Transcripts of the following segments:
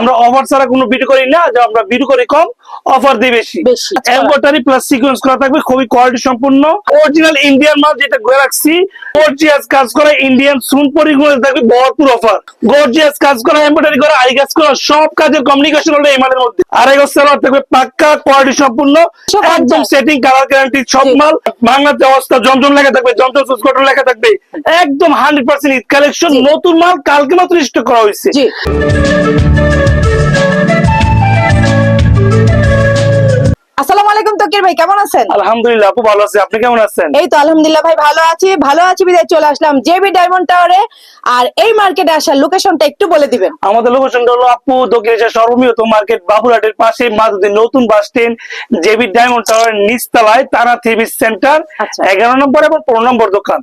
আমরা অফার ছাড়া কোনো ভিডিও করি না যে আমরা ভিডিও করি কম অফার দিই বেশি। এম্বয়ডারি প্লাস সিকোয়েন্স করা থাকবে খুবই কোয়ালিটি সম্পূর্ণ। অরিজিনাল ইন্ডিয়ান মাল যেটা গ্যালাক্সি গর্জিয়াস কাজ করা ইন্ডিয়ান সুন পরিগুলো থাকবে ভরপুর অফার গর্জিয়াস কাজ করা এম্বয়ডারি করা আই কাজ করা সব কাজের কমিউনিকেশন হলো এই মালের মধ্যে। আড়াই বছর সালোয়ার থাকবে পাক্কা কোয়ালিটি সম্পূর্ণ একদম সেটিং কালার গ্যারান্টি সব। মাল। বাংলাতে অবস্থা জমজম লেখা থাকবে জমজম সুস কটন লেখা থাকবে। একদম হান্ড্রেড পার্সেন্ট কালেকশন নতুন মাল কালকে মাত্র স্টক করা হয়েছে। আসসালামু আলাইকুম তকির ভাই কেমন আছেন? আলহামদুলিল্লাহ আপু ভালো আছে। আপনি কেমন আছেন? এই তো আলহামদুলিল্লাহ ভাই ভালো আছি। ভালো আছি বিদায় চলে আসলাম জেবি ডায়মন্ড টাওয়ারে। আর এই মার্কেটে আসার লোকেশনটা একটু বলে দিবেন। আমাদের লোকেশনটা হলো আপু দক্ষিণেশ্বর সর্ববৃহৎ মার্কেট বাবুরহাটের পাশে নতুন bus stand JB Diamond Tower নিচতলায় তারা থ্রি সেন্টার আচ্ছা। এগারো নম্বর এবং পনেরো নম্বর দোকান।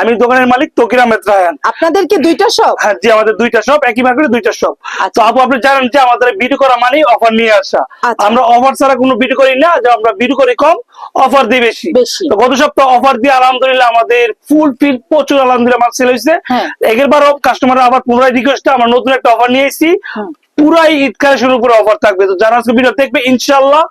আমি দোকানের মালিক তকির আহমেদ রায়ান আপনাদের কি দুইটা শপ হ্যাঁ জি আমাদের দুইটা শপ একই মার্কেটে দুইটা শপ আচ্ছা। তো আপু আপনি জানেন যে আমাদের ভিডিও করা মানে অফার নিয়ে আসা। আচ্ছা। আমরা অফার ছাড়া কোনো ভিডিও করি না যে আমরা ভিডিও করি কম অফার দিই বেশি। তো গত সপ্তাহ অফার দিয়ে আলহামদুলিল্লাহ আমাদের ফুল ফিল প্রচুর আলহামদুলিল্লাহ মাল সেল হয়েছে। হ্যাঁ। এগেরবারও কাস্টমার আবার পুনরায় রিকোয়েস্ট আমরা নতুন একটা অফার নিয়ে এসেছি। পুরাই ঈদ কালেকশনের উপরে অফার থাকবে। তো যারা আজকে ভিডিও দেখবে ইনশাল্লাহ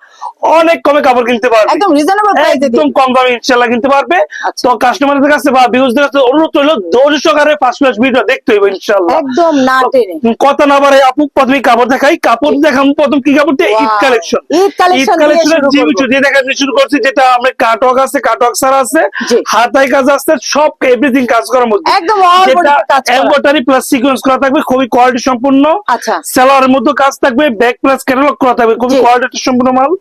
অনেক কমে কাপড় কিনতে পারবে। একদম রিজনেবল প্রাইসে একদম কম দামে ইনশাল্লাহ কিনতে পারবে। আচ্ছা। তো কাস্টমারদের কাছে বা ভিউজদের কাছে অনুরোধ হলো ধৈর্য সহকারে ফার্স্ট ক্লাস ভিডিও দেখতে হইবে ইনশাল্লাহ একদম না টেনে। কথা না বাড়ে আপু প্রথমে কাপড় দেখাই। কাপড় দেখাম প্রথম কি কাপড়? দিয়ে ঈদ কালেকশন ঈদ কালেকশনের শুরু জিবি দিয়ে দেখা শুরু করছি যেটা আমরা কাটওয়ার্ক আছে কাটওয়ার্ক সারা আছে। জি। হাতায় কাজ আছে সব এভরিথিং কাজ করার মধ্যে। একদম যেটা body কাজ করা। এমব্রয়ডারি প্লাস সিকোয়েন্স করা থাকবে খুবই কোয়ালিটি সম্পূর্ণ। আচ্ছা। সেলোয়ারের মধ্যে কাজ থাকবে ব্যাক প্লাস ক্যাটালগ করা থাকবে খুবই কোয়ালিটি সম্পূর্ণ মাল।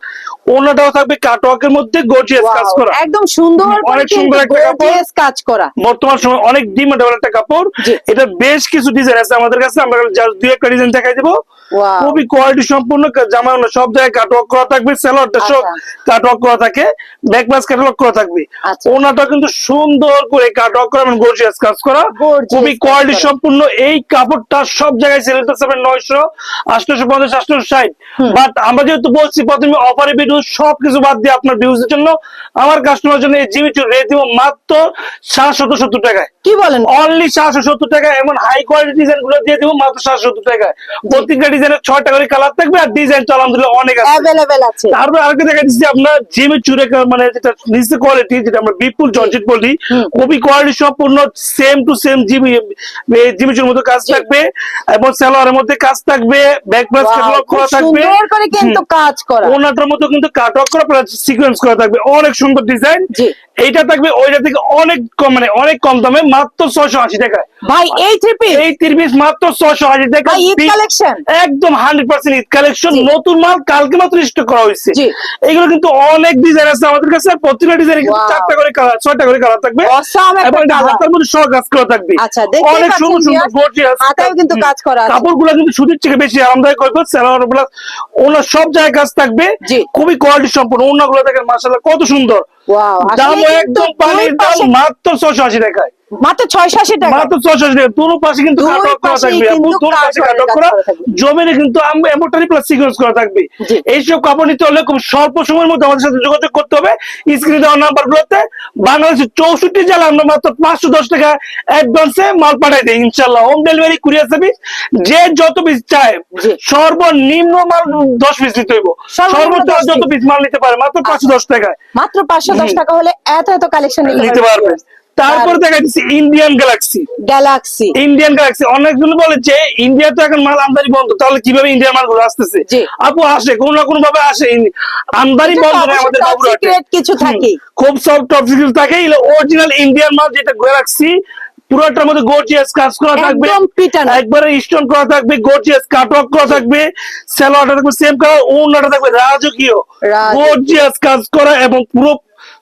অন্যটাও থাকবে কাটওয়ার্কের মধ্যে গর্জিয়াস কাজ করা। একদম সুন্দর অনেক সুন্দর একটা কাপড়। কাজ করা। বর্তমান সময় অনেক ডিমান্ডেবল একটা কাপড় এটা বেশ কিছু ডিজাইন আছে আমাদের কাছে। আমরা just দুই একটা ডিজাইন দেখাই দেবো। খুবই কোয়ালিটি সম্পূর্ণ জামা সব জায়গায় কাটওয়ার্ক করা থাকবে সব আচ্ছা। কাটওয়ার্ক করা থাকে। ব্যাক ক্যাটালগ করা থাকবে। আচ্ছা। ওনাটা কিন্তু সুন্দর করে কাটওয়ার্ক করা এবং গর্জিয়াস কাজ করা। খুবই কোয়ালিটি সম্পূর্ণ এই কাপড়টা সব জায়গায় সেল হবে নয়শো আটশো পঞ্চাশ আটশো ষাট। বাট আমরা যেহেতু বলছি প্রথমে অফারে ভিডিও সবকিছু বাদ দিয়ে আপনার ভিউজের জন্য আমার কাস্টমার জন্য এই জিবি রেট দিব মাত্র সাতশত সত্তর টাকায়। কি বলেন? অনলি সাতশো সত্তর টাকা এমন হাই কোয়ালিটি ডিজাইনগুলো দিয়ে দিব মাত্র সাতশো সত্তর টাকায়। প্রত্যেকটা ডিজাইনের ছয়টা করে কালার থাকবে আর ডিজাইন তো আলহামদুলিল্লাহ অনেক আছে। তারপর আরেকটা দেখা দিচ্ছি আপনার জিমি চুরে মানে যেটা নিচে কোয়ালিটি যেটা আমরা বিপুল জর্জেট বলি। খুবই কোয়ালিটি সম্পূর্ণ same to same Jimmy Jimmy চুর মতো কাজ থাকবে এবং সালোয়ারের মধ্যে কাজ থাকবে ব্যাক প্লাস ক্যাটালগ করা থাকবে। সুন্দর করে কিন্তু কাজ করা। ওনাটার মতো কিন্তু কাট অফ করা প্লাস সিকোয়েন্স করা থাকবে। অনেক সুন্দর ডিজাইন এইটা থাকবে ওইটা থেকে অনেক কম মানে অনেক কম দামে মাত্র ছয়শো আশি টাকায়। ভাই এই থ্রি পিস এই তিন পিস মাত্র ছয়শো আশি টাকা। কালেকশন একদম হান্ড্রেড পার্সেন্ট ঈদ কালেকশন নতুন মাল কালকে মাত্র স্টক করা হয়েছে। এগুলো কিন্তু অনেক ডিজাইন আছে আমাদের কাছে। প্রতিটা ডিজাইন কিন্তু চারটা করে কালার ছয়টা করে কালার থাকবে। এবং। হাতার মধ্যে সব কাজ করা থাকবে। আচ্ছা, অনেক সুন্দর সুন্দর gorgeous। হাতায়ও কিন্তু কাজ করা আছে। কাপড়গুলো কিন্তু সুতির থেকে বেশি আরামদায়ক করবে সালোয়ারগুলো ওনার সব জায়গায় কাজ থাকবে। জি। খুবই কোয়ালিটি সম্পূর্ণ। ওনাগুলো দেখেন মাসাল্লাহ কত সুন্দর। দাম একদম পানির দাম মাত্র ছশো আশি টাকায়। মাত্র ছয়শো আশি টাকা। মাত্র ছশো আশি টাকা। তোর পাশে কিন্তু দুই কাটক করা পাশেই থাকবে। কিন্তু তোর পাশে কাটক করা করা। জমিনে কিন্তু এমনটারি প্লাস সিকোয়েন্স করা থাকবে। এইসব কাপড় নিতে হলে খুব স্বল্প সময়ের মধ্যে আমাদের সাথে যোগাযোগ করতে হবে। স্ক্রিনে দেওয়া নাম্বার গুলোতে বাংলাদেশের চৌষট্টি জেলা আমরা মাত্র পাঁচশো দশ টাকা অ্যাডভান্সে মাল পাঠাই দিই ইনশাল্লাহ হোম ডেলিভারি কুরিয়ার সার্ভিস যে যত পিস চায় সর্বনিম্ন মাল দশ পিস নিতে হইব। সর্বোচ্চ যত পিস মাল নিতে পারে মাত্র পাঁচশো দশ টাকায়। মাত্র পাঁচশো দশ। টাকা হলে এত এত কালেকশন নিতে পারবে। তারপর দেখা যাচ্ছে Indian galaxy galaxy Indian galaxy অনেকজন বলে যে ইন্ডিয়া তো এখন মাল আমদানি বন্ধ তাহলে কীভাবে ইন্ডিয়ান মালগুলো আসতেছে? আপু আসে কোনো না কোনো ভাবে আসে আমদানি বন্ধ আমাদের কিছু থাকেই। খুব সব টপ সিক্রেট থাকে। অরিজিনাল ইন্ডিয়ান মাল যেটা গ্যালাক্সি পুরোটার মধ্যে গর্জিয়াস কাজ করা থাকবে। একবারে স্টোন করা থাকবে গর্জিয়াস কাটওয়ার্ক করা থাকবে। সেলোয়ারটা থাকবে সেম কালার ওনাটা থাকবে। রাজকীয়। রাজকীয়। গর্জিয়াস কাজ করা এবং পুরো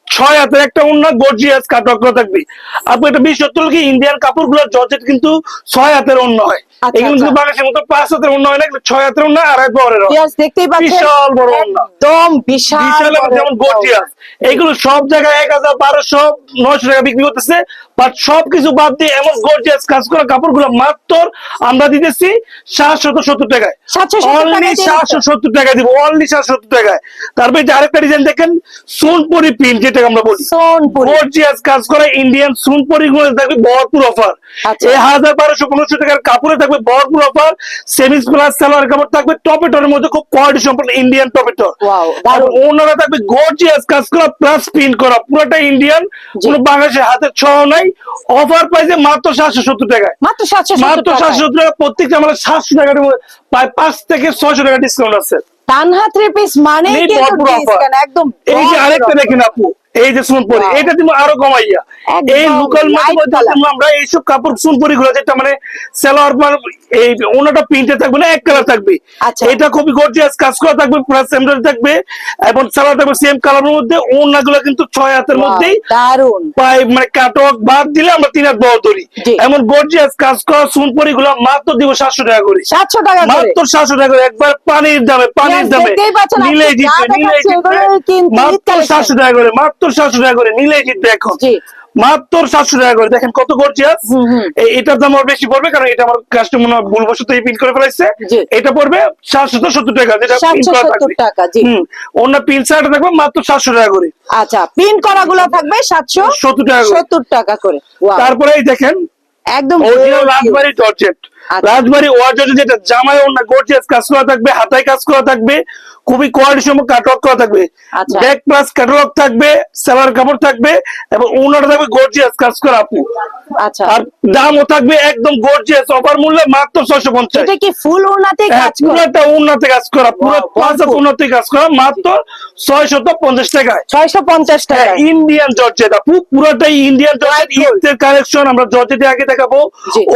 ছয় হাতের একটা উন্নয়ন গর্জিয়াস করা থাকবে। আপনি এটা বিশ সত্তর কি ইন্ডিয়ান কাপড়গুলো জর্জেট কিন্তু ছয় হাতের অন্য হয়। এগুলো কিন্তু আচ্ছা। বাংলাদেশের মতো পাঁচ হাতের অন্য না এগুলো ছয় হাতের অন্য আর এক বরের দেখতেই পাচ্ছেন। বিশাল বড় একদম বিশাল বিশাল এবং বড় যেমন একটা এগুলো সব জায়গায় এক হাজার বারোশো নয়শো টাকা বিক্রি করতেছে। বাট সবকিছু বাদ দিয়ে এমন গর্জিয়াস কাজ করা কাপড়গুলো মাত্র আমরা দিতেছি সাতশত সত্তর টাকায়। অনলি সাতশো সত্তর টাকা দিব অনলি সাতশো সত্তর টাকায়। তারপরে যে আরেকটা ডিজাইন দেখেন সোনপুরি প্রিন্ট যেটা আমরা বলি। সোনপুরি। গর্জিয়াস কাজ করা ইন্ডিয়ান সুনপুরি গুলো থাকবে ভরপুর অফার আচ্ছা। এই হাজার বারোশো পনেরোশো টাকার কাপড়ে থাকবে ভরপুর অফার সেমিস প্লাস সালোয়ার কাপড় থাকবে টপেটরের মধ্যে খুব কোয়ালিটি সম্পন্ন ইন্ডিয়ান টপেটর Wow, দারুণ। ওনারা থাকবে গর্জিয়াস কাজ করা প্লাস প্রিন্ট করা। পুরোটা ইন্ডিয়ান। কোনো বাংলাদেশের হাতে ছ নাই। অফার প্রাইসে মাত্র সাতশো সত্তর টাকায়। মাত্র সাতশো মাত্র সাতশো সত্তর টাকা প্রত্যেকটা আমাদের সাতশো টাকার মধ্যে প্রায় পাঁচ থেকে ছয়শো টাকা ডিসকাউন্ট আছে। তানহা থ্রি পিস মানে একদম এই যে আরেকটা দেখেন আপু। এই যে সুনপুরি. এটা তুমি আরও কমাইয়া। এই লোকাল। আমরা এইসব কাপড় সুনপুরি গুলো যেটা মানে সেলোয়ার এই ওনাটা প্রিন্টে থাকবে না এক কালার থাকবে। আচ্ছা। এটা খুবই গর্জিয়াস কাজ করা থাকবে প্লাস এমব্রয়ডারি থাকবে এবং সেলোয়ার থাকবে সেম কালারের মধ্যে ওনাগুলো কিন্তু ছয় হাতের মধ্যেই মানে কাটক বাদ দিলে আমরা তিন হাত বড় ধরি এমন গর্জিয়াস কাজ করা সুনপুরি গুলো মাত্র দিব সাতশো টাকা করে। সাতশো টাকা মাত্র সাতশো টাকা করে একবার পানির দামে পানির দামে। নিলে নিলে মাত্র সাতশো টাকা করে মাত্র সাতশো টাকা করে নিলে জিতবে এখন। মাত্র সাতশো টাকা করে। দেখেন কত গর্জিয়াস। এটার দাম বেশি পড়বে কারণ এটা আমার কাস্টমার ভুলবশত প্রিন্ট করে ফেলাইছে। এটা পড়বে সাতশো সত্তর টাকা যেটা সত্তর টাকা অন্য প্রিন্ট শার্ট থাকবে মাত্র সাতশো টাকা করে। আচ্ছা পিন করা গুলো থাকবে সাতশো 70 টাকা করে। সত্তর টাকা করে। তারপরে এই দেখেন একদম অরিজিনাল রাজবাড়ি জর্জেট আচ্ছা। রাজবাড়ি ওয়ার জর্জেট যেটা জামায় অন্য গর্জিয়াস কাজ করা থাকবে হাতায় কাজ করা থাকবে। খুবই কোয়ালিটি সম্পর্ক কাটওয়ার্ক করা থাকবে। ব্যাক প্লাস কাটওয়ার্ক থাকবে সেলার কাপড় থাকবে এবং ওনার থাকবে গর্জিয়াস কাজ করা আপু আচ্ছা। আর দামও থাকবে একদম গর্জিয়াস অফার মূল্যে মাত্র ছয়শো পঞ্চাশ। এটা কি ফুল ওড়নাতে হ্যাঁ, কাজ করে পুরোটা কাজ করা পুরো পাঁচ কাজ করা মাত্র ছয়শত পঞ্চাশ টাকায়। ছয়শো পঞ্চাশ টাকা ইন্ডিয়ান জর্জেট আপু পুরোটাই ইন্ডিয়ান জর্জেট কালেকশন আমরা জর্জেটে আগে দেখাবো।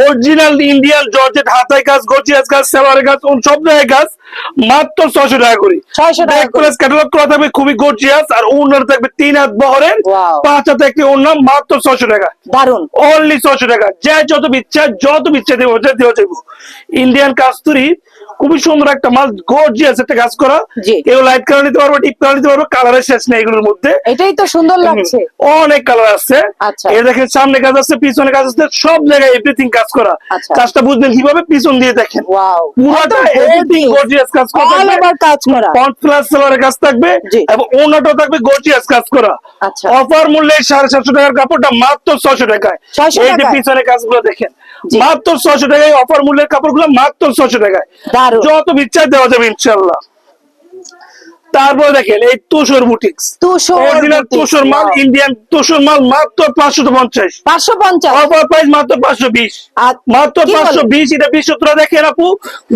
অরিজিনাল ইন্ডিয়ান জর্জেট হাতায় কাজ গর্জিয়াস কাজ সেলারে কাজ সব জায়গায় কাজ মাত্র ছয়শো টাকা করে। 600 টাকা করে। ক্যাটালগ করা থাকবে খুবই গর্জিয়াস আর ওনার থাকবে তিন হাত বহরের পাঁচ হাতে একটি ওনার মাত্র ছয়শো টাকা। দারুণ অনলি ছশো টাকা। যে যত বিচ্ছা যত বিচ্ছা দেবো দেওয়া যাব ইন্ডিয়ান কাস্তুরি খুবই সুন্দর একটা মাল গর্জিয়াস একটা কাজ করা। কেউ লাইট কালার নিতে পারব ডিপ কালার নিতে পারব কালারের শেষ নেই এগুলোর মধ্যে। এটাই তো সুন্দর লাগছে। অনেক কালার আছে আচ্ছা। এই দেখেন সামনে কাজ আছে পিছনে কাজ আছে সব জায়গায় এভরিথিং কাজ করা। আচ্ছা। কাজটা বুঝবেন কীভাবে? পিছন দিয়ে দেখেন। পুরোটা এভরিথিং গর্জিয়াস কাজ করা অল ওভার কাজ করা। ফ্রন্ট প্লাস সেলারের কাজ থাকবে এবং ওনাটাও থাকবে গর্জিয়াস কাজ করা। আচ্ছা। অফার মূল্যে সাড়ে সাতশো টাকার কাপড়টা মাত্র ছয়শো টাকায়। 600 এই যে পিছনে কাজগুলো দেখেন। মাত্র ছয়শো টাকায় অফার মূল্যের কাপড়গুলো মাত্র ছয়শো টাকায়। যত বিচার দেওয়া যাবে ইনশাল্লাহ তারপরে দেখেন এই তুষর বুটিক্স। তুষর মাল ইন্ডিয়ান তুষর মাল মাত্র পাঁচশো পঞ্চাশ। পাঁচশো পঞ্চাশ। অফার প্রাইস মাত্র পাঁচশো বিশ। মাত্র পাঁচশো বিশ এটা বিশ সত্তর দেখেন আপু।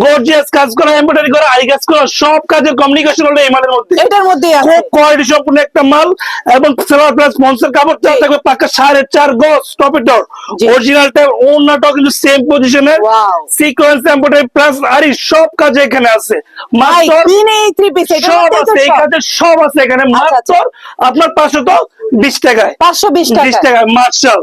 গর্জিয়াস কাজ করা এমব্রয়ডারি করা আই কাজ করা সব কাজের কমিউনিকেশন হলো এই মালের মধ্যে। এটার মধ্যেই আছে। খুব কোয়ালিটি সম্পূর্ণ একটা মাল এবং সেলার প্লাস স্পন্সর কাপড় জি। থাকবে পাক্কা সাড়ে চার গজ টপেটর। অরিজিনালটা ওনাটাও কিন্তু সেম পজিশনে সিকোয়েন্স এমব্রয়ডারি প্লাস আরি সব কাজে এখানে আছে। মাত্র থ্রি পিস সব আছে এই সব। সব আছে এখানে মাত্র। আপনার পাঁচশো তো বিশ টাকায়। পাঁচশো বিশ বিশ টাকায়? মার্শাল।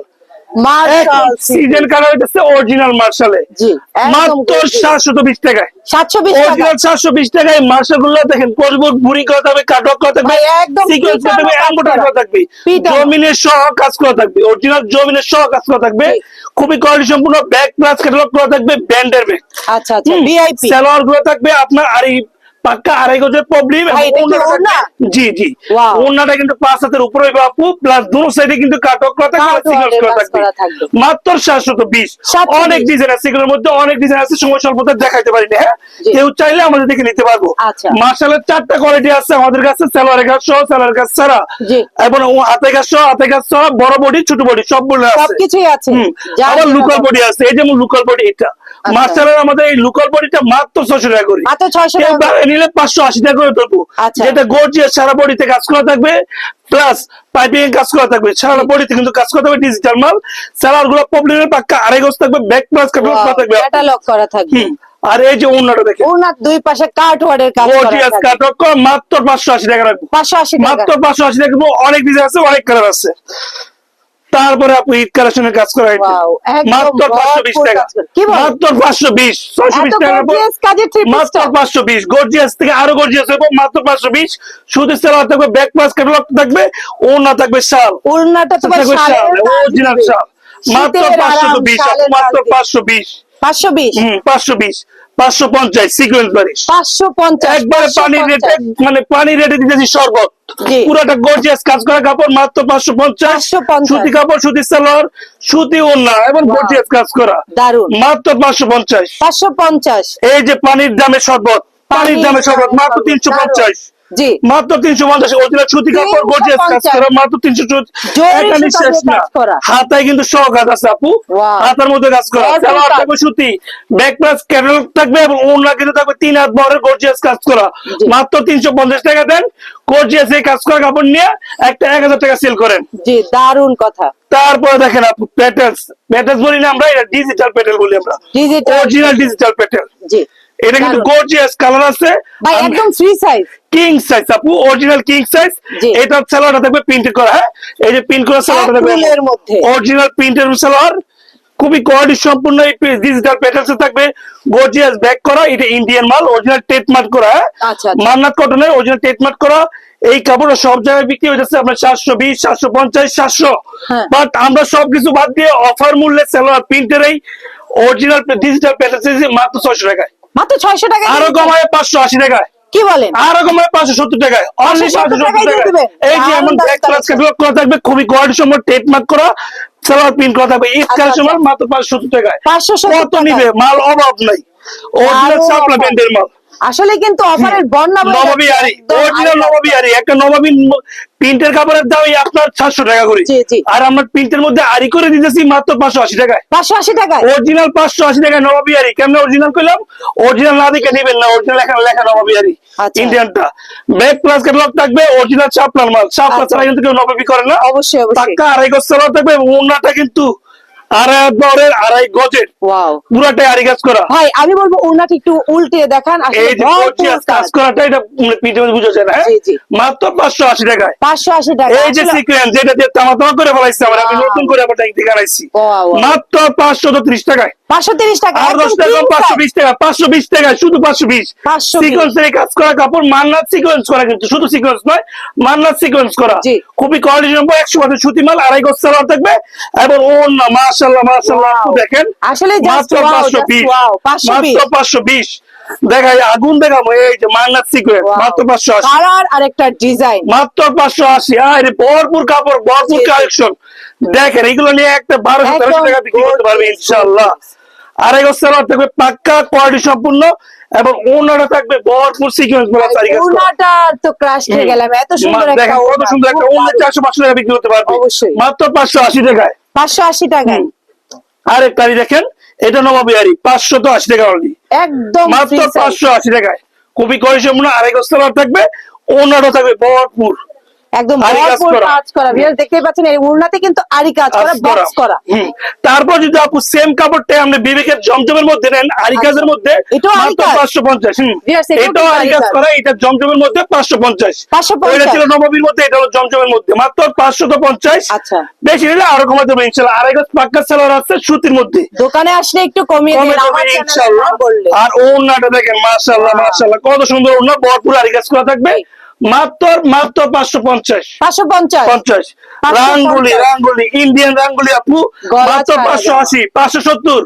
মার্শাল সিজন কালার হইতেছে অরিজিনাল মার্শালে। জি, মাত্র gorgeous। সাতশো বিশ টাকায়। সাতশো বিশ টাকা অরিজিনাল সাতশো বিশ টাকায় মার্শাল দেখেন পরিবুট বুড়ি করা থাকবে কাটক করা থাকবে একদম সিকোয়েন্স করা থাকবে পিটানো করা। করা থাকবে। জমিনের সহ কাজ করা থাকবে অরিজিনাল জমিনের সহ কাজ করা থাকবে খুবই কোয়ালিটি সম্পূর্ণ ব্যাক প্লাস ক্যাটালগ করা থাকবে ব্যান্ডের ব্যাগ আচ্ছা আচ্ছা ভিআইপি সালোয়ারগুলো থাকবে আপনার আর পাক্কা আড়াই গজের প্রবলেম? জি জি. ওড়নাটা কিন্তু পাঁচ হাতের উপরে বাপু প্লাস দু সাইডে কিন্তু কাটক করা থাকবে। মাত্র সাতশত বিশ অনেক ডিজাইন আছে এগুলোর মধ্যে অনেক ডিজাইন আছে সময় স্বল্পতা দেখাইতে পারি না হ্যাঁ কেউ চাইলে আমাদের দেখে নিতে পারব আচ্ছা। মার্শালের চারটা কোয়ালিটি আছে আমাদের কাছে কাজ সহ সালোয়ারের কাজ ছাড়া এবং হাতে কাজ সহ হাতে সহ বড় বডি ছোট বডি সব বলে আছে সবকিছুই আছে আবার লুকাল। বডি আছে এই যেমন লুকাল বডি এটা আচ্ছা। মার্শালের আমাদের এই লুকাল বডিটা মাত্র ছশো টাকা করি মাত্র 600 টাকা। নিলে পাঁচশো আশি টাকা করে দেবো আচ্ছা। যেটা গর্জিয়াস সারা বডিতে কাজ করা থাকবে প্লাস পাইপিং কাজ করা থাকবে। সারা বডিতে কিন্তু কাজ করা থাকবে ডিজিটাল মাল। সালারগুলো প্রবলেমের পাক্কা আড়াই গজ থাকবে ব্যাক প্লাস করা থাকবে। ক্যাটালগ করা থাকবে। আর এই যে অন্যটা দেখে ওনার দুই পাশে কাট ওয়ার্ডের কাজ করা থাকবে। মাত্র পাঁচশো আশি টাকা রাখব। পাঁচশো আশি টাকা। মাত্র পাঁচশো আশি টাকা রাখব। অনেক ডিজাইন আছে অনেক কালার আছে। তারপরে আপনি ঈদ কালেকশনের কাজ করা হয়েছে। মাত্র পাঁচশো বিশ টাকা? মাত্র পাঁচশো বিশ ছয়শো বিশ টাকা মাত্র পাঁচশো বিশ গর্জিয়াস থেকে আরও গর্জিয়াস হবে মাত্র পাঁচশো বিশ। শুধু সেলার থাকবে ব্যাক প্লাস ক্যাটালগ থাকবে ও না থাকবে শাল। ওড়নাটা তোমার শাল অরিজিনাল শাল। মাত্র পাঁচশো বিশ মাত্র পাঁচশো বিশ। পাঁচশো বিশ? হম পাঁচশো বিশ। পাঁচশো পঞ্চাশ সিকুয়েন্স বারিশ পাঁচশো পঞ্চাশ একবারে পানি রেটে মানে রেটে দিতেছি শরবত। পুরোটা গর্জিয়াস কাজ করা কাপড় মাত্র পাঁচশো পঞ্চাশ। 550 সুতি কাপড় সুতি সালোয়ার সুতি ওড়না এবং গর্জিয়াস কাজ করা। দারুণ মাত্র পাঁচশো পঞ্চাশ। পাঁচশো পঞ্চাশ। এই যে পানির দামে শরবত পানির দামে শরবত মাত্র তিনশো পঞ্চাশ। মাত্র তিনশো পঞ্চাশ অরিজিনাল সুতি কাপড় গর্জিয়াস কাজ করা মাত্র তিনশো এখানে শেষ না। হাতায় কিন্তু সহ কাজ আছে আপু। হাতার মধ্যে কাজ করা। সালোয়ার থাকবে সুতি ব্যাক প্লাস ক্যাটালগ থাকবে এবং ওড়না কিন্তু থাকবে তিন হাত বড়ের গর্জিয়াস কাজ করা। মাত্র তিনশো পঞ্চাশ টাকা দেন। গর্জিয়াস এই কাজ করা কাপড় নিয়ে একটা এক হাজার টাকা সেল করেন। জি কথা। তারপরে দেখেন আপু প্যাটেলস প্যাটেলস বলি না আমরা এটা ডিজিটাল প্যাটেল বলি আমরা। ডিজিটাল অরিজিনাল ডিজিটাল প্যাটেল জি। এটা কিন্তু গর্জিয়াস কালার আছে। ভাই একদম ফ্রি সাইজ কিং সাইজ আপু অরিজিনাল কিং সাইজ এটা সালোয়ারটা থাকবে প্রিন্ট করা হ্যাঁ? এই যে প্রিন্ট করা সালোয়ারটা থাকবে। অরিজিনাল প্রিন্টের সালোয়ার। খুবই কোয়ালিটি সম্পূর্ণ এই ডিজিটাল প্যাটার্নস থাকবে। গর্জিয়াস ব্যাক করা এটা ইন্ডিয়ান মাল অরিজিনাল টেট মার্ক করা হ্যাঁ? আচ্ছা, আচ্ছা। মান্নাত কটনের অরিজিনাল টেট মার্ক করা। এই কাপড়টা সব জায়গায় বিক্রি হয়ে যাচ্ছে আপনার সাতশো বিশ সাতশো পঞ্চাশ সাতশো। হ্যাঁ। বাট আমরা সবকিছু বাদ দিয়ে অফার মূল্যে সালোয়ার প্রিন্টের এই অরিজিনাল ডিজিটাল প্যাটার্নস মাত্র ছয়শো টাকায়। মাত্র ছয়শো টাকা আরও কমায় পাঁচশো আশি টাকায়। কি বলেন? আরও কমায় পাঁচশো সত্তর টাকায়। অনলি 570 পাঁচশো সত্তর টাকায়। এই যে এমন দারুণ ব্যাক ক্লাস ক্যাটালগ করা থাকবে খুবই কোয়ালিটি সম্পন্ন টেপ মার্ক করা সালোয়ার প্রিন্ট করা থাকবে ঈদ সময় আচ্ছা। মাত্র পাঁচশো সত্তর টাকায়। 570 কত নিবে? মাল অভাব নাই। Original offer। মাল। আসলে কিন্তু অফারের বন্যা নববী। আরি অরিজিনাল আরি- নববী আরি একটা নববী প্রিন্টের কাপড়ের দাম আপনার সাতশো টাকা করে। আর আমরা প্রিন্টের মধ্যে আরি করে দিতেছি মাত্র পাঁচশো আশি টাকায়। পাঁচশো আশি টাকায়? অরিজিনাল পাঁচশো আশি টাকা নবাবিহারি কেমন অরিজিনাল করলাম অরিজিনাল না দেখে নেবেন না অরিজিনাল লেখা লেখা নবাবিহারি আচ্ছা। ইন্ডিয়ানটা ব্যাক প্লাস ক্যাটালগ থাকবে অরিজিনাল চাপলার মাল। চাপলা আচ্ছা। ছাড়া কিন্তু কেউ নবাবি করে না। অবশ্যই অবশ্যই। পাক্কা আড়াই গজ থাকবে এবং ওনাটা কিন্তু আড়াই আড়াই গজের। আড়াই করা। ভাই আমি বলব ওনাটা একটু উল্টে দেখান আসলে এই যে কাজ। করাটা এটা পিঠে বুঝা যায় না হ্যাঁ? মাত্র পাঁচশো আশি টাকায়। পাঁচশো আশি টাকা। এই যে আসলে- সিকুয়েন্স যেটা দিয়ে তামা তামা করে ফেলাইছে আমার আমি নতুন করে আবার ট্যাঙ্ক থেকে আনাইছি। Wow, wow. মাত্র পাঁচশো তো ত্রিশ টাকায়। টাকা একদম টাকা king পাঁচশো size। বিশ টাকা পাঁচশো বিশ টাকা শুধু 520 সিকোয়েন্সের কাজ করা কাপড় মান্নাত সিকোয়েন্স করা কিন্তু শুধু সিকোয়েন্স নয় মান্নাত সিকোয়েন্স করা। খুবই কোয়ালিটি সম্পর্ক একশো পাতে সুতি মাল আড়াই গজ সালোয়ার থাকবে এবং ও না মাশাল্লাহ মাশাল্লাহ আপু দেখেন আসলে just মাত্র wow, পাঁচশো just বিশ wow, 520 মাত্র পাঁচশো বিশ। দেখাই আগুন দেখাবো এই যে মান্নাত সিকোয়েন্স মাত্র কালার আর একটা ডিজাইন মাত্র আরে ভরপুর কাপড় ভরপুর। কালেকশন দেখেন এগুলো নিয়ে একটা বারোশো একদম তেরোশো টাকা বিক্রি করতে পারবে আড়াই বছর থাকবে পাক্কা কোয়ালিটি সম্পূর্ণ এবং ওনারা থাকবে ভরপুর সিকোয়েন্স বলা তারিখ ওনাটা তো ক্রাশ খেয়ে গেলাম এত সুন্দর একটা দেখেন কত সুন্দর একটা। চারশো পাঁচশো টাকা বিক্রি করতে পারবে। অবশ্যই। মাত্র পাঁচশো আশি টাকায়। পাঁচশো আশি টাকায়। আরেকটা দেখেন এটা নবাবিহারি পাঁচশো তো আশি টাকা অলরেডি একদম মাত্র free size। পাঁচশো আশি টাকায়। খুবই কোয়ালিটি সম্পূর্ণ আড়াই বছর থাকবে ওনারও থাকবে ভরপুর। একদম কাজ করা। ভিউয়ার্স দেখতেই পাচ্ছেন এই ওড়নাতে কিন্তু আরি কাজ করা। বক্স করা। তারপর যদি আপু সেম কাপড়টা আপনি বিবেকের জমজমের মধ্যে নেন আরি কাজের মধ্যে এটাও এটাও কিন্তু আরি কাজ। করা এটা জমজমের মধ্যে পাঁচশো পঞ্চাশ। 550 ওইটা ছিল নবমীর মধ্যে এটা হলো জমজমের মধ্যে। মাত্র পাঁচশো তো পঞ্চাশ। আচ্ছা। বেশি নিলে আরও কমাতে আড়াই পাক্কা সালোয়ার আছে সুতির মধ্যে। দোকানে আসলে একটু কমিয়ে কমে দিন আমার নাম আর ওনাটা দেখেন মাশাল্লাহ Wow. মাশাল্লাহ। কত সুন্দর ওনা ভরপুর আরি কাজ করা থাকবে। মাত্র মাত্র পাঁচশো পঞ্চাশ পাঁচশো পঞ্চাশ পঞ্চাশ রাঙ্গুলি। রাঙ্গুলি ইন্ডিয়ান রাঙ্গুলি আপু মাত্র পাঁচশো আশি পাঁচশো সত্তর?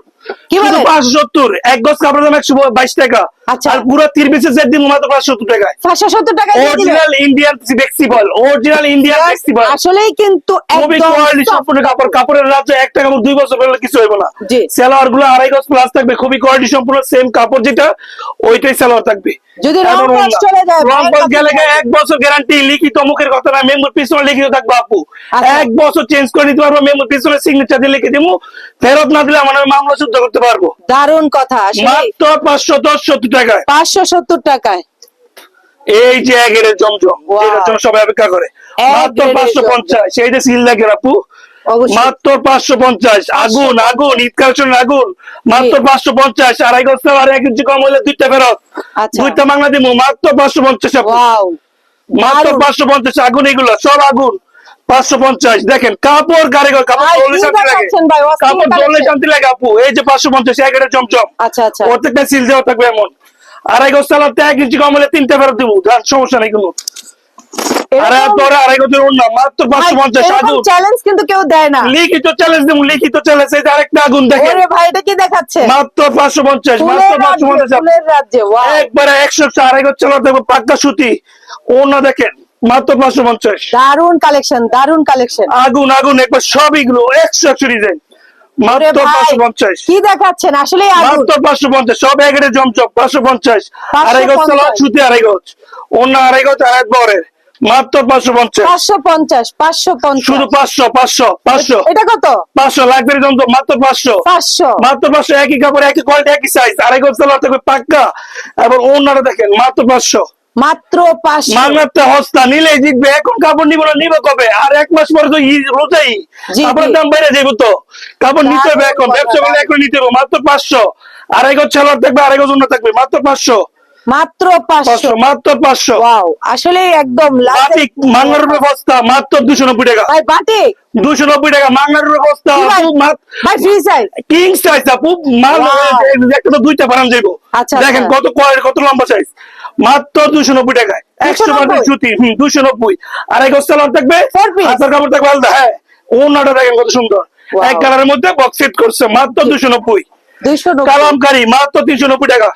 পাঁচশো সত্তর এক গজ কাপড়ের দাম একশো বাইশ টাকা। আচ্ছা। আর পুরো তির পিসের সেট দিব মাত্র পাঁচশো সত্তর টাকায়। পাঁচশো সত্তর টাকা original Indian flexible original Indian flexible আসলেই কিন্তু খুবই কোয়ালিটি সম্পূর্ণ কাপড়। কাপড়ের রাজ্য একটা কাপড় দুই বছর পরে কিছু হইব না। জি। গুলো আড়াই গজ প্লাস থাকবে খুবই কোয়ালিটি সম্পূর্ণ সেম কাপড় যেটা ওইটাই সালোয়ার থাকবে। যদি রং এবং কস চলে যায়, রং ভাইয়ের গেলে এক বছর গ্যারান্টি লিখিত মুখের কথা না মেমোর পিছনে লিখিত থাকবে আপু। আচ্ছা। এক বছর চেঞ্জ করে নিতে পারব মেমোর পিছনে সিগনেচার দিয়ে লিখে দিবো। ফেরত না দিলে আমার মামলা শুদ্ধ করতে পারব? দারুণ কথা মাত্র পাঁচশো দশ সত্তর টাকায়। পাঁচশো সত্তর টাকায়। এই যে একের জমজম. সবাই অপেক্ষা করে। মাত্র পাঁচশো পঞ্চাশ এই যে সিল লাগে আপু। মাত্র পাঁচশো পঞ্চাশ আগুন আগুন ঈদ কালেকশন আগুন। মাত্র পাঁচশো পঞ্চাশ আড়াই গজ আর এক ইঞ্চি কম হলে দুইটা ফেরত। আচ্ছা। দুইটা বাংলা দিব মাত্র পাঁচশো পঞ্চাশ মাত্র পাঁচশো পঞ্চাশ আগুন এগুলো সব আগুন। পাঁচশো পঞ্চাশ। দেখেন কাপড় কারিগর কাপড় লাগে? কাপড় আপু। এই যে পাঁচশো পঞ্চাশ একের চমচম। আচ্ছা আচ্ছা। প্রত্যেকটা সিল দেওয়া থাকবে এমন। আড়াই চালাতে এক ইঞ্চি কম হলে তিনটা ফেরত দিব। সমস্যা নেই কোনো। আরে তোরা আড়াই গজের অন্য মাত্র পঞ্চাশ চ্যালেঞ্জ কিন্তু কেউ দেয় না। লিখিত চ্যালেঞ্জ দেবো লিখিত চ্যালেঞ্জ এই আরেকটা আগুন দেখেন। ওরে ভাই এটা কি দেখাচ্ছে? মাত্র পাঁচশো পঞ্চাশ মাত্র পাঁচশো। একবারে একশো আড়াই গজ চালা দেবো পাক্কা সুতি। অন্য দেখেন মাত্র পাঁচশো পঞ্চাশ। দারুণ কালেকশন দারুণ কালেকশন আগুন আগুন একবার সবই গুলো একশো একশো ডিজাইন মাত্র পাঁচশো পঞ্চাশ। কি দেখাচ্ছেন? আসলে মাত্র পাঁচশো পঞ্চাশ সব এগারে জমচপ পাঁচশো পঞ্চাশ। 550 আড়াই গজ সুতি আড়াই গজ। অন্য আড়াই গজ আড়াই বরের। মাত্র পাঁচশো পঞ্চাশ। পাঁচশো পঞ্চাশ পাঁচশো শুধু পাঁচশো পাঁচশো পাঁচশো। এটা কত? পাঁচশো যন্ত্র মাত্র পাঁচশো। পাঁচশো। মাত্র পাঁচশো একই কাপড় একই কোয়ালিটি একই সাইজ আড়াই গজ পাক্কা। এবং অন্যরা দেখেন মাত্র পাঁচশো। মাত্র পাঁচশো মাংনাতে হস্তা নিলে জিতবে। এখন কাপড় নিব না নিব কবে? আর এক মাস পরে তো রোজাই। কাপড়ের দাম বেড়ে যাব তো। কাপড় নিতে হবে এখন ব্যবসা করলে এখন নিতে হবে মাত্র পাঁচশো। আড়াই গজ ছাড়া থাকবে আড়াই গজ অন্য থাকবে মাত্র পাঁচশো। মাত্র পাঁচশো। পাঁচশো মাত্র পাঁচশো। ওয়াও আসলে একদম বাটিক মাংনার উপরে বস্তা মাত্র দুশো নব্বই টাকা। ভাই বাটিক। দুশো নব্বই টাকা মাংনার উপরে বস্তা ভাই? ফ্রি সাইজ কিং সাইজ আপু মাল একটা তো দুইটা বানান যাইবো। আচ্ছা, দেখেন আচ্ছা। কত কোয়ালিটি কত লম্বা সাইজ মাত্র দুশো নব্বই টাকায়। একশো 290 পার্সেন্ট সুতি হম দুশো নব্বই। আড়াই গজ সালোয়ার থাকবে? হাতের কাপড় থাকবে আলাদা। হ্যাঁ ওনাটা দেখেন কত সুন্দর। এক কালারের মধ্যে বক্স সেট করছে মাত্র দুশো নব্বই। কালামকারী মাত্র তিনশো নব্বই টাকা।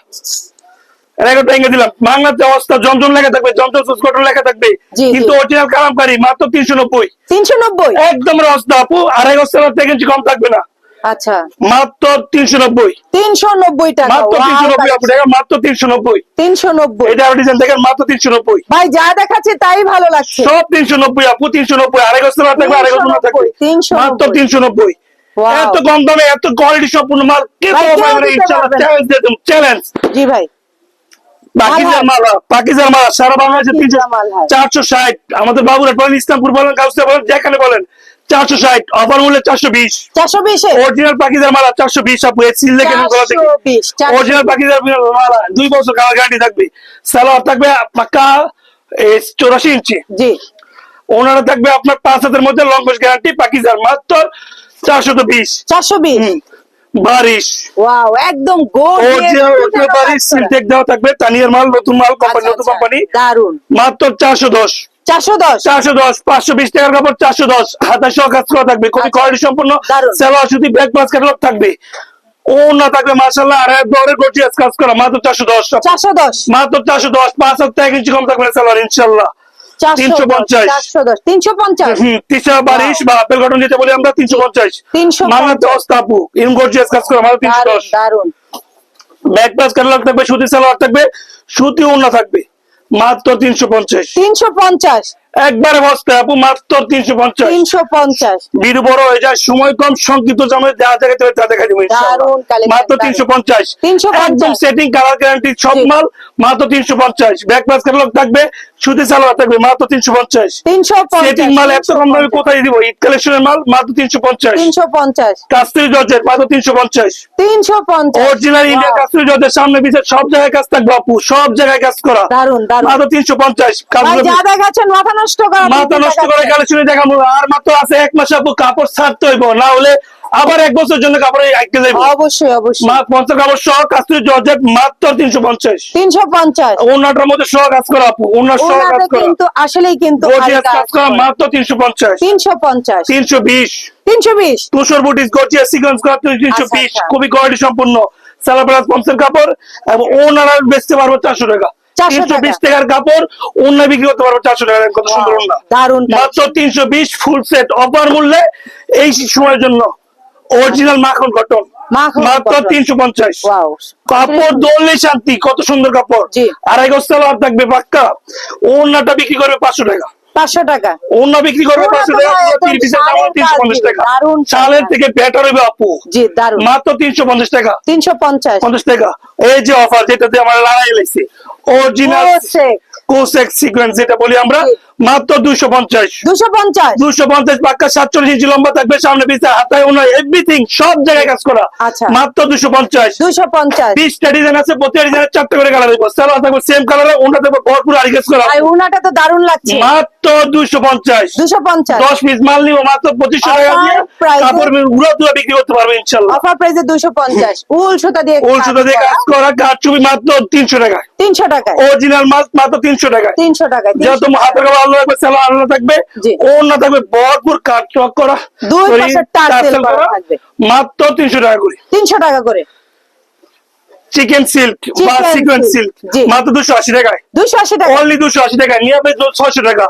রেকর্ড ভেঙে দিলাম। বাংলাতে অবস্থা জমজম লেখা থাকবে জমজম সুস্কটন লেখা থাকবে জি, জি। কিন্তু অরিজিনাল কালামকারী মাত্র তিনশো নব্বই। তিনশো নব্বই? একদম রস্তা আপু আড়াই গজ থেকে ইঞ্চি কম থাকবে না। আচ্ছা। মাত্র তিনশো নব্বই। তিনশো নব্বই টাকা। মাত্র তিনশো নব্বই আপু টাকা মাত্র তিনশো নব্বই। তিনশো নব্বই। এটা ডিজাইন দেখেন মাত্র তিনশো নব্বই। ভাই যা দেখাচ্ছে তাই ভালো লাগছে। সব তিনশো নব্বই আপু তিনশো নব্বই। আড়াই সালোয়ার থাকবে আড়াই গজ থাকবে। 390, মাত্র তিনশো নব্বই। এত কম দামে এত কোয়ালিটি সম্পূর্ণ মাল কে। চ্যালেঞ্জ চ্যালেঞ্জ জি ভাই। পাকিজার মালা পাকিজার মালা সারা বাংলাদেশে তিনশো পাকিজা মাল। চারশো ষাট। আমাদের বাবুরা বলেন ইসলামপুর বলেন কাউসিয়া বলেন যেখানে বলেন চারশো ষাট। অফার মূল্যে চারশো বিশ। চারশো বিশে? অরিজিনাল পাকিজার মালা চারশো বিশ আপু সিল অরিজিনাল পাকিজার মালা দুই বছর কালার গ্যারান্টি থাকবে? সালোয়ার থাকবে পাক্কা চৌরাশি ইঞ্চি। জি। ওনারা থাকবে আপনার পাঁচ হাতের মধ্যে লঙ্গস গ্যারান্টি পাকিজার মাত্র চারশো বিশ। চারশো বিশ? বারিশ। ওয়াও একদম বারিশ সিল দেওয়া থাকবে তানিয়ার মাল নতুন মাল কোম্পানি নতুন কোম্পানি আচ্ছা, দারুণ মাত্র চারশো দশ। চারশো দশ? চারশো দশ পাঁচশো বিশ টাকার কাপড় চারশো দশ। কাজ করা থাকবে খুবই আচ্ছা। কোয়ালিটি সম্পূর্ণ। দারুণ। সেলোয়ার সুতি ব্যাক পাস ক্যাটালগ থাকবে। ও না থাকবে মার্শাল্লাহ আর এক দরের গর্জিয়াস কাজ করা। মাত্র চারশো দশ। চারশো দশ। মাত্র চারশো দশ পাঁচ হাজার এক ইঞ্চি কম থাকবে সেলোয়ার ইনশাল্লাহ চারশো দশ 350 চারশো দশ তিনশো পঞ্চাশ। হম তিনশো বারিশ বা আপেল কটন যেতে বলি আমরা তিনশো পঞ্চাশ। 350 মামলা দশ তাপু ইন গর্জিয়াস কাজ করা মাত্র তিনশো দশ। দারুণ ব্যাক পাস ক্যাটালগ থাকবে সুতি সালোয়ার থাকবে সুতি ওড়না থাকবে মাত্র তিনশো পঞ্চাশ। তিনশো পঞ্চাশ। একবারে বস্তা আপু মাত্র তিনশো পঞ্চাশ তিনশো পঞ্চাশ বিরু বড় হয়ে যায় সময় কম সংকিত সময় যা দেখাতে হবে তা দেখা যাবে মাত্র তিনশো পঞ্চাশ 350 একদম সেটিং কালার গ্যারান্টি সব মাল মাত্র তিনশো পঞ্চাশ ব্যাক পাস ক্যাটালগ থাকবে সুতি সালোয়ার থাকবে মাত্র তিনশো পঞ্চাশ তিনশো সেটিং মাল এত কম দামে কোথায় দিব ঈদ কালেকশনের মাল মাত্র তিনশো পঞ্চাশ তিনশো পঞ্চাশ কাস্তুরি জর্জেট মাত্র তিনশো পঞ্চাশ তিনশো পঞ্চাশ অরিজিনাল ইন্ডিয়া কাস্তুরি জর্জেট সামনে পিছিয়ে সব জায়গায় কাজ থাকবে আপু সব জায়গায় কাজ করা দারুণ দারুণ মাত্র তিনশো পঞ্চাশ ভাই যা দেখাচ্ছেন মাথা নষ্ট করা মাথা নষ্ট করে কালেকশনে দেখাবো আর মাত্র আছে এক মাস আপু কাপড় ছাড়তে হইব না হলে আবার এক বছর জন্য কাপড় আটকে যাইব। অবশ্যই অবশ্যই। মা পঞ্চাশ কাপড় সহ কাস্তুরি জর্জেট মাত্র তিনশো পঞ্চাশ। তিনশো পঞ্চাশ। ওনাটার মধ্যে সহ কাজ করা আপু ওনার সহ কাজ করা। কিন্তু আসলেই কিন্তু কাজ করা মাত্র তিনশো পঞ্চাশ। তিনশো পঞ্চাশ। তিনশো বিশ। তিনশো বিশ। তুষর বুটিস গর্জিয়াস সিকোয়েন্স করা তিনশো আচ্ছা, বিশ। আচ্ছা। খুবই কোয়ালিটি সম্পূর্ণ। সালা প্লাস পঞ্চের কাপড় এবং ওনারা বেচতে পারব চারশো টাকা। 400 তিনশো বিশ টাকার কাপড় অন্য বিক্রি করতে পারব চারশো টাকা কত সুন্দর দারুণ মাত্র তিনশো বিশ ফুল সেট অফার মূল্যে এই সময়ের জন্য। অরিজিনাল মাখন কটন মাত্র তিনশো পঞ্চাশ। কাপড় দৌড়লে শান্তি কত সুন্দর কাপড়। আড়াই গজ সালোয়ার থাকবে পাক্কা। ওনাটা বিক্রি করবে পাঁচশো টাকা। পাঁচশো টাকা। অন্য বিক্রি করবে পাঁচশো টাকা। শালের থেকে বেটার হইবে আপু। জি দারুণ মাত্র তিনশো পঞ্চাশ টাকা। তিনশো পঞ্চাশ। পঞ্চাশ টাকা। এই যে অফার যেটাতে আমার লড়াই লাগছে অরিজিনাল। কোসেক সিকোয়েন্স যেটা বলি আমরা। মাত্র দুশো পঞ্চাশ। দুশো পঞ্চাশ? দুশো পঞ্চাশ পাক্কা সাতচল্লিশ ইঞ্চি লম্বা থাকবে সামনে হাতায় ওনার এভরিথিং সব জায়গায় কাজ করা। আচ্ছা। মাত্র দুশো পঞ্চাশ। দুশো পঞ্চাশ। বিশটা ডিজাইন আছে প্রতি ডিজাইনের চারটে করে কালার দিব থাকবে সেম কালারে ভরপুর করা। তো দারুণ লাগছে। মাত্র দুইশো পঞ্চাশ। দুশো পঞ্চাশ। দশ পিস মাল নিবো মাত্র পঁচিশশো টাকা দিয়ে কাপড় বিক্রি করতে পারবে ইনশাল্লাহ। অফার প্রাইসে দুশো পঞ্চাশ। উল সুতা দিয়ে ওল সুতা দিয়ে কাজ করা। মাত্র তিনশো টাকা তিনশো টাকায়। অরিজিনাল মাল মাত্র তিনশো টাকা তিনশো টাকায় যেহেতু হাতের থাকবে সেলা আলাদা থাকবে। জি। ওড়না থাকবে ভরপুর কাজ চক করা। দুই পাশে টার্সেল টার্সেল করা। মাত্র তিনশো টাকা করে। তিনশো টাকা করে। চিকেন সিল্ক বা সিল্ক মাত্র দুশো আশি টাকায়। দুশো আশি টাকা। অনলি দুশো আশি টাকা। নিয়ে টাকা.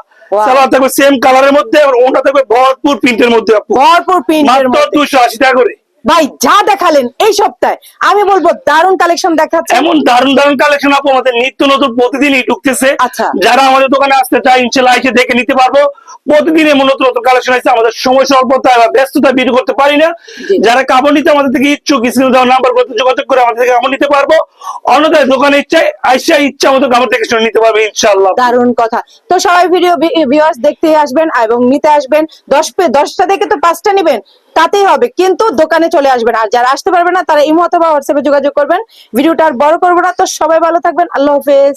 থাকবে সেম কালারের মধ্যে আর ওটা থাকবে ভরপুর প্রিন্টের মধ্যে ভরপুর প্রিন্টের মধ্যে। দুশো আশি টাকা করে। ভাই যা দেখালেন এই সপ্তাহে আমি বলব দারুণ কালেকশন দেখাচ্ছে। এমন দারুণ দারুণ কালেকশন আপু আমাদের নিত্য নতুন প্রতিদিনই ঢুকতেছে। আচ্ছা। যারা আমাদের দোকানে আসতে চায় ইনশাল্লাহ এসে দেখে নিতে পারব। প্রতিদিন এমন নতুন নতুন কালেকশন আছে আমাদের সময় স্বল্পতা বা ব্যস্ততা ভিডিও করতে পারি না। যারা কাপড় নিতে আমাদের থেকে ইচ্ছুক স্ক্রিনে দেওয়া নাম্বার করতে যোগাযোগ করে আমাদের থেকে কাপড় নিতে পারব। অন্যথায় দোকানে ইচ্ছায় আইসা ইচ্ছা মতো কাপড় থেকে শুনে নিতে পারবে ইনশাল্লাহ। দারুণ কথা। তো সবাই ভিডিও ভিউয়ার্স দেখতে আসবেন এবং নিতে আসবেন। দশ পে দশটা থেকে তো পাঁচটা নেবেন। তাতেই হবে। কিন্তু দোকানে চলে আসবেন আর যারা আসতে পারবে না, তারা ইমো অথবা হোয়াটসঅ্যাপে যোগাযোগ করবেন। ভিডিওটা আর বড় করব না। তো সবাই ভালো থাকবেন। আল্লাহ হাফেজ।